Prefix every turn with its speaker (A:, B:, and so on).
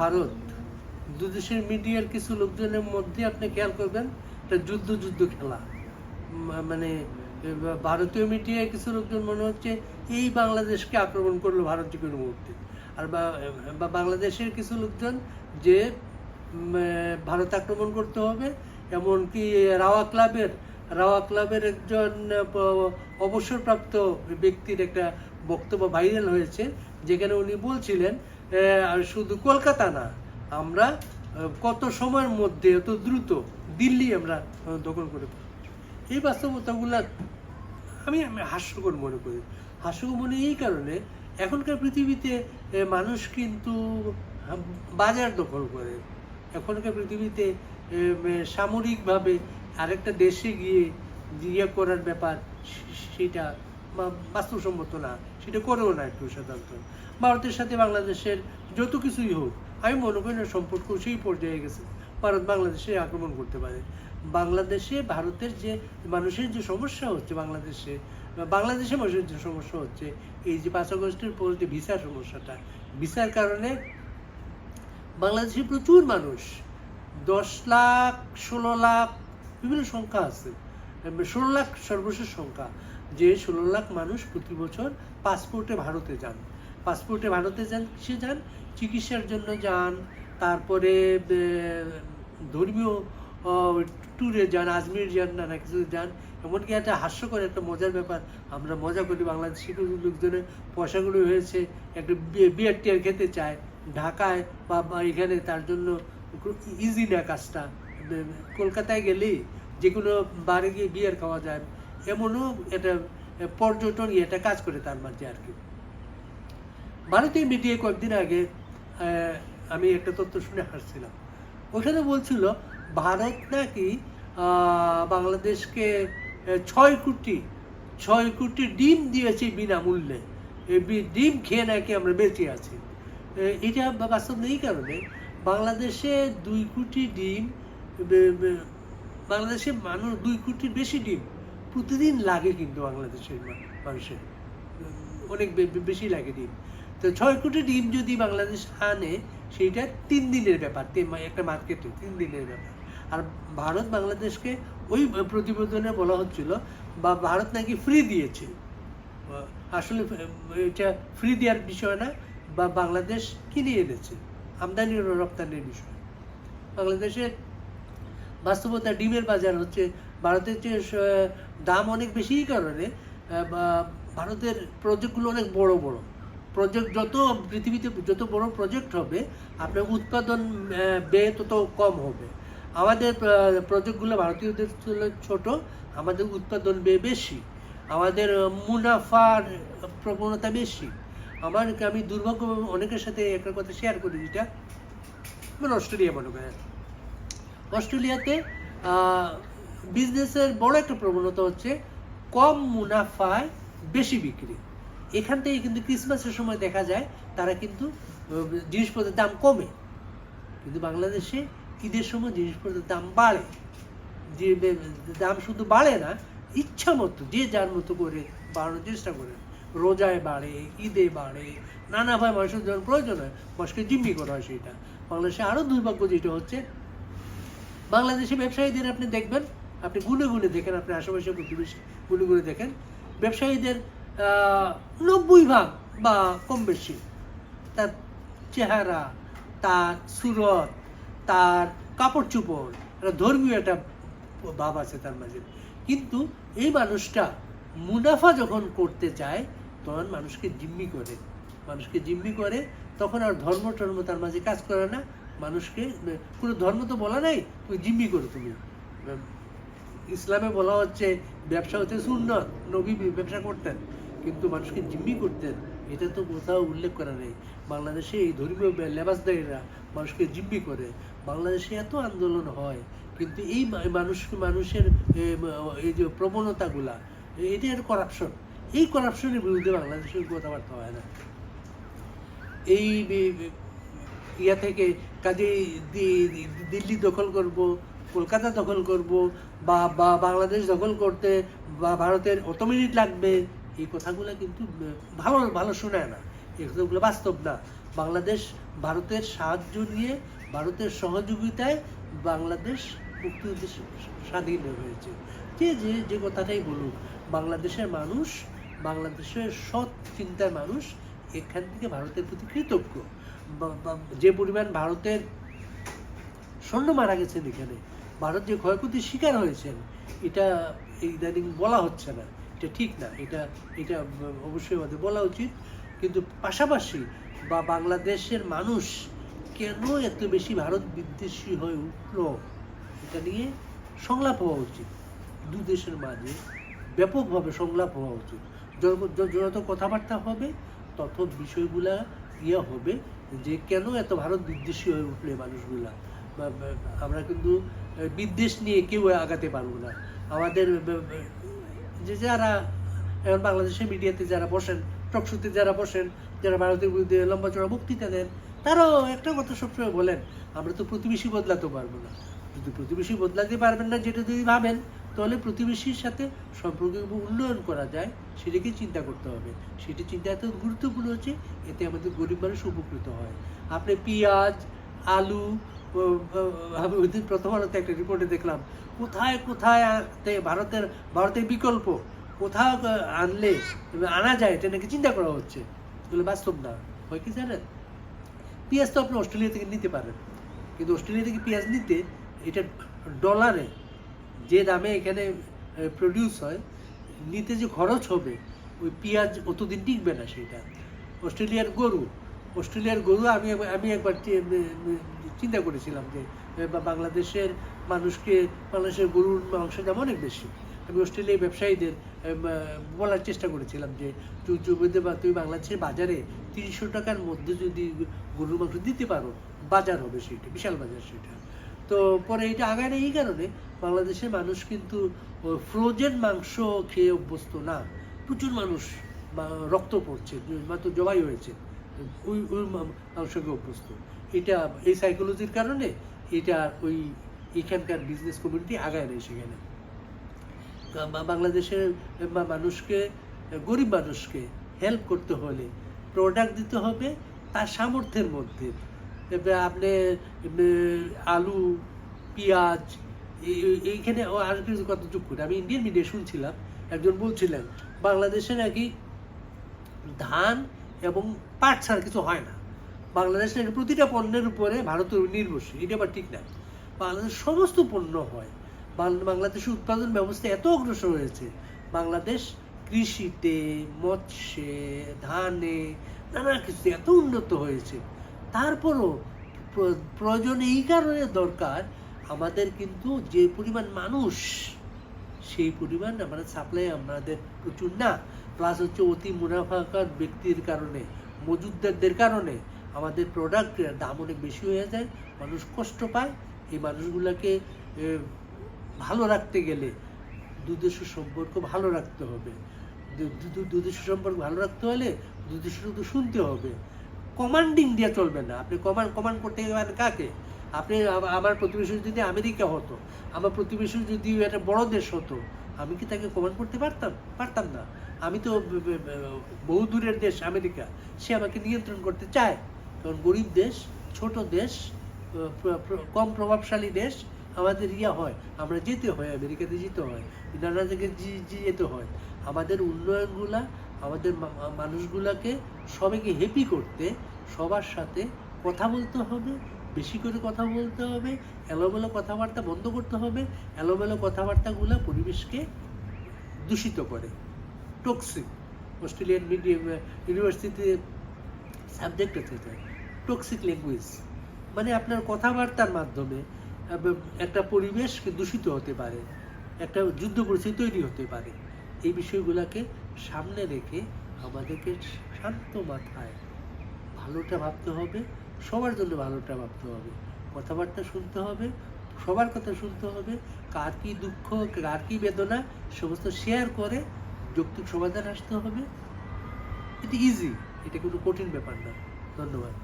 A: ভারত। দুদেশের মিডিয়ার কিছু লোকজনের মধ্যে আপনি খেয়াল করবেন, এটা যুদ্ধ যুদ্ধ খেলা। মানে ভারতীয় মিডিয়ায় কিছু লোকজন মনে হচ্ছে এই বাংলাদেশকে আক্রমণ করল ভারত যে কোনো মুহূর্তে আর বা- বাংলাদেশের কিছু লোকজন যে ভারত আক্রমণ করতে হবে, এমনকি রাওয়া ক্লাবের রাওয়া ক্লাবের একজন অবসরপ্রাপ্ত ব্যক্তির একটা বক্তব্য ভাইরাল হয়েছে, যেখানে উনি বলছিলেন শুধু কলকাতা না, আমরা কত সময়ের মধ্যে এত দ্রুত দিল্লি আমরা দখল করে। এই বাস্তবতাগুলো আমি হাস্যকর মনে করি। হাস্যকর মনে এই কারণে, এখনকার পৃথিবীতে মানুষ কিন্তু বাজার দখল করে। এখনকার পৃথিবীতে সামরিকভাবে আরেকটা দেশে গিয়ে ইয়ে করার ব্যাপার সেটা বাস্তবসম্মত না। সেটা করেও না একটু সাধারণত। ভারতের সাথে বাংলাদেশের যত কিছুই হোক, আমি মনে করি না সম্পর্ক সেই পর্যায়ে গেছে। ভারত বাংলাদেশে আক্রমণ করতে পারে। বাংলাদেশে ভারতের যে মানুষের যে সমস্যা হচ্ছে বাংলাদেশে বাংলাদেশে মানুষের যে সমস্যা হচ্ছে, এই যে পাঁচ আগস্টের পর যে ভিসার সমস্যাটা, ভিসার কারণে বাংলাদেশে প্রচুর মানুষ, দশ লাখ, ষোলো লাখ, বিভিন্ন সংখ্যা আছে। ষোলো লাখ সর্বশেষ সংখ্যা। যে ষোলো লাখ মানুষ প্রতি বছর পাসপোর্টে ভারতে যান। পাসপোর্টে ভারতে যান কিসে যান, চিকিৎসার জন্য যান, তারপরে ধর্মীয় ট্যুরে যান, আজমির যান, নানা কিছু যান, এমনকি একটা হাস্যকর, একটা মজার ব্যাপার, আমরা মজা করি বাংলাদেশি লোকজনের পয়সাগুলো হয়েছে, একটা বিয়ার টিয়ার খেতে চায়, ঢাকায়, বা এখানে তার জন্য ইজি না কাজটা কলকাতায় গেলেই যে কোনো বারে গিয়ে বিয়ার খাওয়া যায়, এমনও এটা পর্যটন এটা কাজ করে তার মাঝে আর কি। ভারতীয় মিডিয়ায় কয়েকদিন আগে আমি একটা তথ্য শুনে হাসছিলাম। ওখানে বলছিল, ভারত নাকি বাংলাদেশকে ছয় কোটি ছয় কোটি ডিম দিয়েছে বিনামূল্যে। ডিম খেয়ে নাকি আমরা বেঁচে আছি। এটা বাস্তব নেই কারণে। বাংলাদেশে দুই কোটি ডিম বাংলাদেশে মানুষ দুই কোটির বেশি ডিম প্রতিদিন লাগে কিন্তু বাংলাদেশের মানুষের। অনেক বেশি লাগে ডিম। তো ছয় কোটি ডিম যদি বাংলাদেশ আনে, সেইটা তিন দিনের ব্যাপার একটা মার্কেটে তিন দিনের ব্যাপার। আর ভারত বাংলাদেশকে ওই প্রতিবেদনে বলা হচ্ছিল, বা ভারত নাকি ফ্রি দিয়েছে। আসলে এটা ফ্রি দেওয়ার বিষয় না, বা বাংলাদেশ কিনে এনেছে, আমদানি রপ্তানির বিষয়। বাংলাদেশের বাস্তবতা ডিমের বাজার হচ্ছে, ভারতের যে দাম অনেক বেশি কারণে বা- ভারতের প্রজেক্টগুলো অনেক বড় বড়। প্রজেক্ট যত পৃথিবীতে যত বড় প্রজেক্ট হবে, আপনার উৎপাদন ব্যয় তত কম হবে। আমাদের প্রজেক্টগুলো ভারতীয়দের তুলনায় ছোট, আমাদের উৎপাদন ব্যয় বেশি, আমাদের মুনাফার প্রবণতা বেশি। আমার, আমি দুর্ভাগ্য, অনেকের সাথে একটা কথা শেয়ার করি, যেটা মানে অস্ট্রেলিয়া মনে করেন। অস্ট্রেলিয়াতে বিজনেসের বড় একটা প্রবণতা হচ্ছে কম মুনাফায় বেশি বিক্রি। এখান থেকে কিন্তু ক্রিসমাসের সময় দেখা যায়, তারা কিন্তু জিনিসপত্রের দাম কমে। কিন্তু বাংলাদেশে ঈদের সময় জিনিসপত্রের দাম বাড়ে। যে দাম শুধু বাড়ে না, ইচ্ছা মতো, যে যার মতো করে বাড়ানোর চেষ্টা করে। রোজায় বাড়ে, ঈদে বাড়ে, নানাভাবে মানুষের যখন প্রয়োজন হয়, মানুষকে জিম্মি করা হয় সেটা। বাংলাদেশে আরও দুর্ভাগ্য যেটা হচ্ছে, বাংলাদেশি ব্যবসায়ীদের আপনি দেখবেন, আপনি গুনে গুনে দেখেন, আপনি আশেপাশে প্রতিবেশী গুনে গুনে দেখেন, ব্যবসায়ীদের নব্বই ভাগ বা কম বেশি। তার চেহারা, তার সুরত, তার কাপড় চোপড়, একটা ধর্মীয় একটা ভাব আছে তার মাঝে। কিন্তু এই মানুষটা মুনাফা যখন করতে চায়, তখন মানুষকে জিম্মি করে। মানুষকে জিম্মি করে, তখন আর ধর্ম টর্ম তার মাঝে কাজ করে না। মানুষকে, কোনো ধর্ম তো বলা নাই, তুমি জিম্মি করো তুমি। ইসলামে বলা হচ্ছে, ব্যবসা হচ্ছে সুন্নত, নবী ব্যবসা করতেন। কিন্তু মানুষকে জিম্মি করতেন এটা তো কোথাও উল্লেখ করা নেই। বাংলাদেশে এই ধর্মীয় লেবাসদারীরা মানুষকে জিম্মি করে। বাংলাদেশে এত আন্দোলন হয়, কিন্তু এই মানুষ, মানুষের এই যে প্রবণতাগুলা, এটা একটা করাপশন এই করাপশনের বিরুদ্ধে বাংলাদেশের কথাবার্তা হয় না। এই ইয়া থেকে কাজে দিল্লি দখল করব, কলকাতা দখল করব, বা বা বাংলাদেশ দখল করতে বা ভারতের অত মিনিট লাগবে এই কথাগুলো কিন্তু ভালো ভালো শোনায় না। এই কথাগুলো বাস্তব না। বাংলাদেশ ভারতের সাহায্য নিয়ে, ভারতের সহযোগিতায় বাংলাদেশ মুক্তিযুদ্ধ স্বাধীন হয়েছে। যে যে যে কথাটাই বলুক, বাংলাদেশের মানুষ, বাংলাদেশের সৎ চিন্তার মানুষ এখান থেকে ভারতের প্রতি কৃতজ্ঞ। যে পরিমাণ ভারতের সৈন্য মারা গেছেন এখানে, ভারত যে ক্ষয়ক্ষতির শিকার হয়েছেন, এটা ইদানিং বলা হচ্ছে না। এটা ঠিক না, এটা এটা অবশ্যই আমাদের বলা উচিত। কিন্তু পাশাপাশি বা বাংলাদেশের মানুষ কেন এত বেশি ভারত বিদ্বেষী হয়ে উঠল? এটা নিয়ে সংলাপ হওয়া উচিত। দু দেশের মাঝে ব্যাপকভাবে সংলাপ হওয়া উচিত। যত- কথাবার্তা হবে, তত বিষয়গুলা ইয়ে হবে যে কেন এত ভারত বিদ্বেষী হয়ে উঠল মানুষগুলা। আমরা কিন্তু বিদ্বেষ নিয়ে কেউ আগাতে পারব না। আমাদের যে যারা, এখন বাংলাদেশের মিডিয়াতে যারা বসেন, টকশুতে যারা বসেন, যারা ভারতের বিরুদ্ধে লম্বা চড়া বক্তৃতা দেন, তারাও একটা কথা সবসময় বলেন, আমরা তো প্রতিবেশী বদলাতে পারব না। যদি প্রতিবেশী বদলাতে পারবেন না, যেটা যদি ভাবেন, তাহলে প্রতিবেশীর সাথে সম্পর্ক উন্নয়ন করা যায়, সেটাকে চিন্তা করতে হবে। সেটি চিন্তা এত গুরুত্বপূর্ণ হচ্ছে এতে আমাদের গরিব মানুষ উপকৃত হয়। আপনি পেঁয়াজ, আলু আমি ওই দিন প্রথম আলোতে একটা রিপোর্টে দেখলাম, কোথায় কোথায় ভারতের ভারতের বিকল্প? কোথাও আনলে আনা যায়, এটা নাকি চিন্তা করা হচ্ছে। এগুলো বাস্তব না। হয় কি জানেন পেঁয়াজ তো আপনি অস্ট্রেলিয়া থেকে নিতে পারেন। কিন্তু অস্ট্রেলিয়া থেকে পেঁয়াজ নিতে এটা ডলারে যে দামে এখানে প্রডিউস হয়, নিতে যে খরচ হবে, ওই পেঁয়াজ অতদিন টিকবে না সেটা অস্ট্রেলিয়ার গরু অস্ট্রেলিয়ার গরু আমি আমি একবার চিন্তা করেছিলাম যে বাংলাদেশের মানুষকে বাংলাদেশের গরুর মাংস দাম অনেক বেশি। আমি অস্ট্রেলিয়ার ব্যবসায়ীদের বলার চেষ্টা করেছিলাম যে তু- তুমি যদি বা- তুমি বাংলাদেশের বাজারে তিনশো টাকার মধ্যে যদি গরুর মাংস দিতে পারো, বাজার হবে সেটা, বিশাল বাজার সেটা। তো পরে এটা আগায় এই কারণে বাংলাদেশের মানুষ কিন্তু ফ্রোজেন মাংস খেয়ে অভ্যস্ত না। প্রচুর মানুষ রক্ত পড়ছে, মাত্র জবাই হয়েছে। ওই ওই মাংসকে অভ্যস্ত। এটা, এই সাইকোলজির কারণে এটা ওই এখানকার বিজনেস কমিউনিটি আগায় নেই সেখানে। বাংলাদেশের মানুষকে, গরিব মানুষকে হেল্প করতে হলে প্রোডাক্ট দিতে হবে তার সামর্থ্যের মধ্যে। আপনি আলু, পেঁয়াজ, এই- এই- এইখানে আর কিছু কত যোগ করে। আমি ইন্ডিয়ান মিডিয়া শুনছিলাম, একজন বলছিলেন, বাংলাদেশে নাকি ধান এবং পাট ছাড়া কিছু হয় না। বাংলাদেশে নাকি প্রতিটা পণ্যের উপরে ভারতের নির্ভরশীল, এটা আবার ঠিক না। বাংলাদেশ সমস্ত পণ্য হয়। বাংলাদেশের উৎপাদন ব্যবস্থা এত অগ্রসর হয়েছে। বাংলাদেশ কৃষিতে, মৎস্যে, ধানে, নানা কিছু এত উন্নত হয়েছে। তারপরও প্র- প্রয়োজন এই কারণে দরকার, আমাদের কিন্তু যে পরিমাণ মানুষ, সেই পরিমাণ আমাদের সাপ্লাই আমাদের প্রচুর না। প্লাস হচ্ছে অতি মুনাফাকার ব্যক্তির কারণে মজুদদারদের কারণে আমাদের প্রোডাক্টের দাম অনেক বেশি হয়ে যায়, মানুষ কষ্ট পায়। এই মানুষগুলোকে ভালো রাখতে গেলে দুদেশের সম্পর্ক ভালো রাখতে হবে। দু- দু- দু- দুদেশের সম্পর্ক ভালো রাখতে হলে দুদেশের শুধু শুনতে হবে। কমান্ডিং দিয়ে চলবে না। আপনি কমান্ড কমান্ড করতে গেলেন কাকে? আপনি আমার প্রতিবেশী যদি আমেরিকা হতো, আমার প্রতিবেশী যদি একটা বড় দেশ হতো, আমি কি তাকে কমান্ড করতে পারতাম? পারতাম না। আমি তো বহু দূরের দেশ আমেরিকা। সে আমাকে নিয়ন্ত্রণ করতে চায়। কারণ গরিব দেশ, ছোট দেশ কম প্রভাবশালী দেশ, আমাদের ইয়া হয়, আমরা যেতে হয়, আমেরিকাতে যেতে হয় নানা জায়গায় যেতে হয়। আমাদের উন্নয়নগুলা, আমাদের মানুষগুলাকে সবাইকে হ্যাপি করতে সবার সাথে কথা বলতে হবে, বেশি করে কথা বলতে হবে, এলোমেলো কথাবার্তা বন্ধ করতে হবে, এলোমেলো কথাবার্তাগুলো পরিবেশকে দূষিত করে। টক্সিক অস্ট্রেলিয়ান মিডিয়াম ইউনিভার্সিটিতে সাবজেক্ট আছে টক্সিক ল্যাঙ্গুয়েজ মানে আপনার কথাবার্তার মাধ্যমে একটা পরিবেশকে দূষিত হতে পারে, একটা যুদ্ধ পরিস্থিতি তৈরি হতে পারে। এই বিষয়গুলোকে সামনে রেখে আমাদেরকে শান্ত মাথায় ভালোটা ভাবতে হবে, সবার জন্য ভালোটা ভাবতে হবে। কথাবার্তা শুনতে হবে, সবার কথা শুনতে হবে, কার কি দুঃখ, কার কি বেদনা, সমস্ত শেয়ার করে যৌক্তিক সমাধান আসতে হবে। এটা ইজি এটা কোনো কঠিন ব্যাপার না ধন্যবাদ।